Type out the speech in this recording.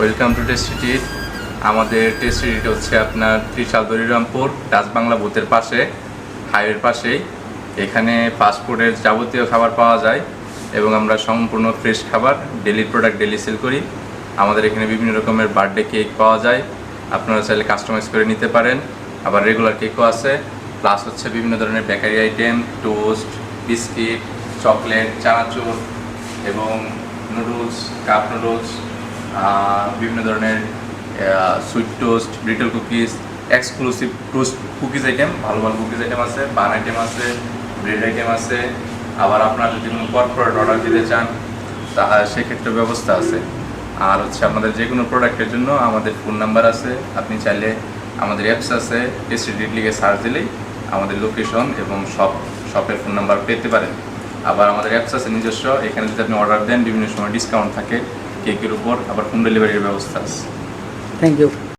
টেস্টিটির আমাদের টেস্টিটি হচ্ছে আপনার ত্রিশাল দরিরামপুর ডাচ বাংলা বুথের পাশে, হাইওয়ের পাশেই। এখানে ফাস্টফুডের যাবতীয় খাবার পাওয়া যায় এবং আমরা সম্পূর্ণ ফ্রেশ খাবার ডেলি প্রোডাক্ট ডেলি সেল করি। আমাদের এখানে বিভিন্ন রকমের বার্থডে কেক পাওয়া যায়। আপনারা চাইলে কাস্টমাইজ করে নিতে পারেন। আবার রেগুলার কেকও আছে। প্লাস হচ্ছে বিভিন্ন ধরনের bakery item toast biscuit chocolate chanachur এবং নুডলস কাপ নুডলস বিভিন্ন ধরনের sweet toast brittle cookies exclusive toast cookies item ভালো ভালো কুকিজ আইটেম আছে বান আইটেম আছে ব্রেড আইটেম আছে। আবার আপনারা যদি কোনো কর্পোরেট অর্ডার দিতে চান তাহলে সেক্ষেত্রে ব্যবস্থা আছে। আর হচ্ছে আমাদের যে কোনো প্রোডাক্টের জন্য আমাদের ফোন নাম্বার আছে। আপনি চাইলে আমাদের অ্যাপস আছে টেস্টিডিট লিগে সার্চ দিলেই আমাদের লোকেশন এবং শপ শপের ফোন নাম্বার পেতে পারেন। আবার আমাদের অ্যাপস আছে নিজস্ব, এখানে যদি আপনি অর্ডার দেন, বিভিন্ন সময় ডিসকাউন্ট থাকে। কেকের উপর আবার হোম ডেলিভারির ব্যবস্থা আছে। Thank you